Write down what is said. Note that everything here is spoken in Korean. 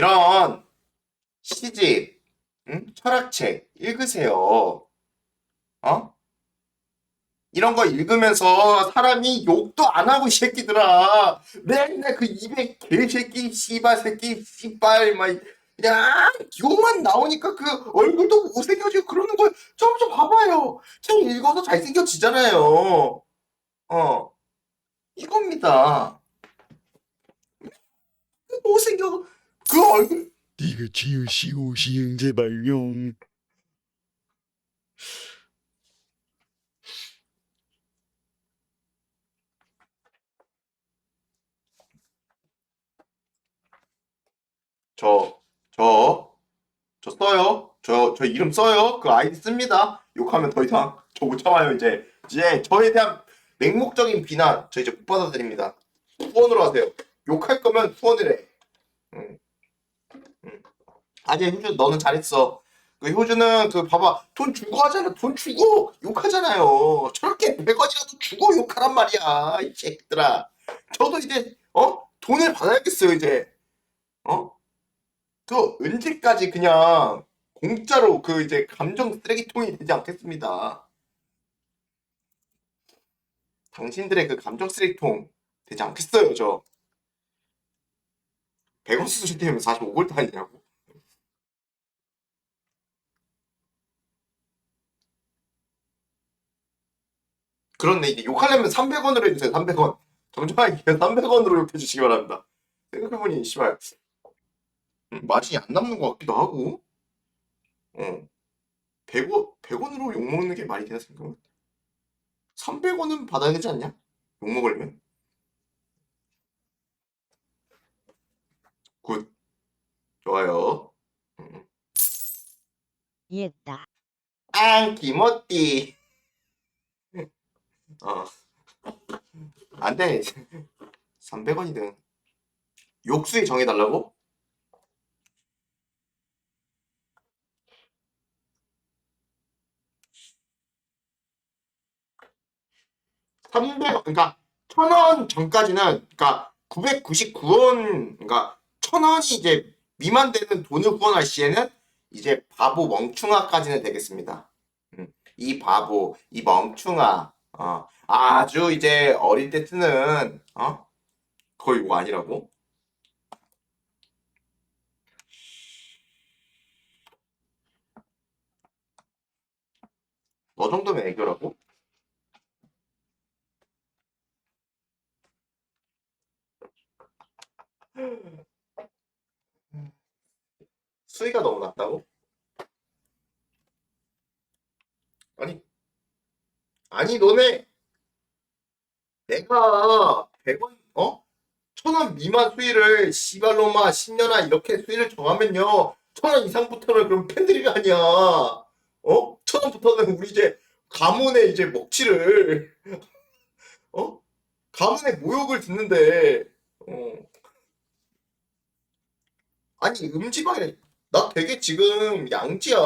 이런 시집, 응? 철학책 읽으세요. 어? 이런 거 읽으면서 사람이 욕도 안 하고 이 새끼들아 맨날 그 입에 개새끼 씨발 새끼 씨발 막 그냥 욕만 나오니까 그 얼굴도 못생겨지고 그러는 걸 좀 좀 봐봐요 책 읽어서 잘생겨지잖아요 어 이겁니다 못생겨 그 얼굴 네가 지으시오 시응 제발용 저, 저, 저 써요. 저, 저 이름 써요. 그 아이디 씁니다. 욕하면 더 이상 저 못 참아요, 이제. 이제 저에 대한 맹목적인 비난 저 이제 못 받아들입니다. 후원으로 하세요. 욕할 거면 후원을 해. 응. 응. 아니, 효주, 너는 잘했어. 그 효주는 그 봐봐 돈 주고 하잖아 돈 주고 욕하잖아요 저렇게 100원이라도 주고 욕하란 말이야 이 새끼들아 저도 이제 어 돈을 받아야겠어요 이제 어그 언제까지 그냥 공짜로 그 이제 감정 쓰레기통이 되지 않겠습니다. 당신들의 그 감정 쓰레기통 되지 않겠어요, 저. 100원 수술 때문에 45골드 아니냐고. 그렇네, 이제 욕하려면 300원으로 해주세요, 300원. 정정하게 300원으로 욕해주시기 바랍니다. 생각해보니, 씨발. 음, 마진이 안 남는 것 같기도 하고, 어, 100원, 100원으로 욕먹는 게 말이 되나 생각은? 300원은 받아야 되지 않냐? 욕먹으려면? 굿. 좋아요. 음. 옛다. 앙, 기모띠. 어. 안 돼. 300원이든. 욕수에 정해달라고? 삼백 그러니까 천 원 전까지는 그러니까 999원 그러니까 천 원이 이제 미만 되는 돈을 후원할 시에는 이제 바보 멍충아까지는 되겠습니다. 음, 이 바보, 이 멍충아, 어, 아주 이제 어릴 때 쓰는 어 그거 이거 아니라고? 너 정도면 애교라고? 수위가 너무 낮다고? 아니, 아니 너네 내가 100원, 어? 천 원 미만 수위를 씨발로마 10년아 이렇게 수위를 정하면요 천 원 이상부터는 그럼 팬들이가 아니야 어? 천 원부터는 우리 이제 가문의 이제 먹칠을 어? 가문의 모욕을 듣는데 어. 아니 음지방이라 나 되게 지금 양지야